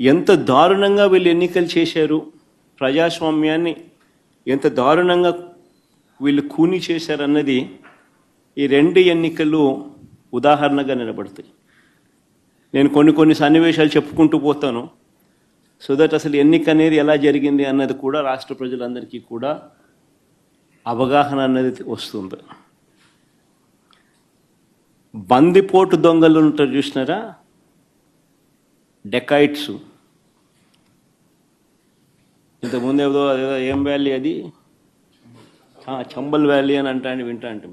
ఎంత దారుణంగా వీళ్ళు ఎన్నికలు చేశారు ప్రజాస్వామ్యాన్ని ఎంత దారుణంగా వీళ్ళు కూని చేశారన్నది ఈ రెండు ఎన్నికలు ఉదాహరణగా నిలబడతాయి. నేను కొన్ని కొన్ని సన్నివేశాలు చెప్పుకుంటూ పోతాను. సో దట్ అసలు ఎన్నిక అనేది ఎలా జరిగింది అన్నది కూడా రాష్ట్ర ప్రజలందరికీ కూడా అవగాహన అన్నది వస్తుంది. బందిపోటు దొంగలు ఉంటారు చూసినారా? డెకైట్స్. ఇంతకుముందు ఏదో అదేదో ఏం వ్యాలీ అది? చంబల్ వ్యాలీ అని అంటా వింటా అంటాం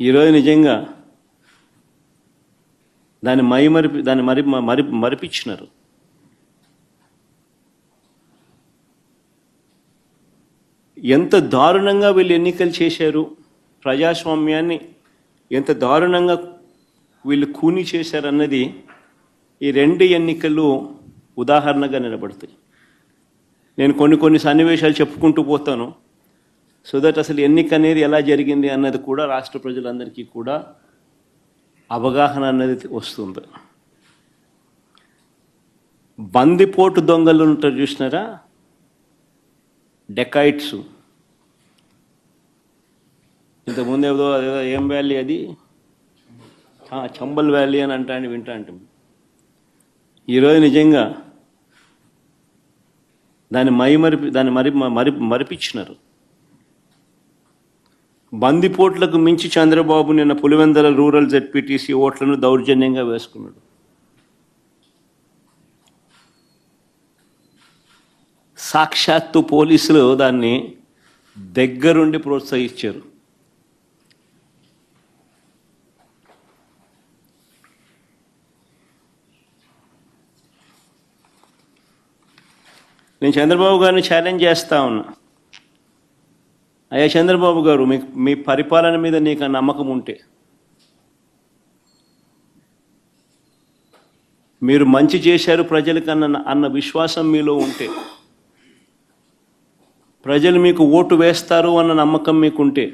ఈరోజు నిజంగా దాన్ని మై మరిపి దాన్ని మరి మరి మరిపించినారు. ఎంత దారుణంగా వీళ్ళు ఎన్నికలు చేశారు ప్రజాస్వామ్యాన్ని ఎంత దారుణంగా వీళ్ళు కూని చేశారన్నది ఈ రెండు ఎన్నికలు ఉదాహరణగా నిలబడతాయి. నేను కొన్ని కొన్ని సన్నివేశాలు చెప్పుకుంటూ పోతాను. సో దట్ అసలు ఎన్నిక అనేది ఎలా జరిగింది అన్నది కూడా రాష్ట్ర ప్రజలందరికీ కూడా అవగాహన అన్నది వస్తుంది. బందిపోటు దొంగలు ఉంటారు చూసినారా? డెకైట్స్ ఇంతకుముందు ఏదో ఏం వ్యాలీ అది? చంబల్ వ్యాలీ అని అంటా అని వింటా అంటాం ఈరోజు నిజంగా దాన్ని మైమరిపి దాన్ని మరి మరి మరిపించినారు. బందిపోట్లకు మించి చంద్రబాబు నిన్న పులివెందల రూరల్ జెడ్పీటీసీ ఓట్లను దౌర్జన్యంగా వేసుకున్నాడు. సాక్షాత్తు పోలీసులు దాన్ని దగ్గరుండి ప్రోత్సహించారు. నేను చంద్రబాబు గారిని ఛాలెంజ్ చేస్తా ఉన్నా. అయ్యా చంద్రబాబు గారు మీ మీ పరిపాలన మీద నీకు ఆ నమ్మకం ఉంటే. మీరు మంచి చేశారు ప్రజలకు అన్న అన్న విశ్వాసం మీలో ఉంటే. ప్రజలు మీకు ఓటు వేస్తారు అన్న నమ్మకం మీకుంటే.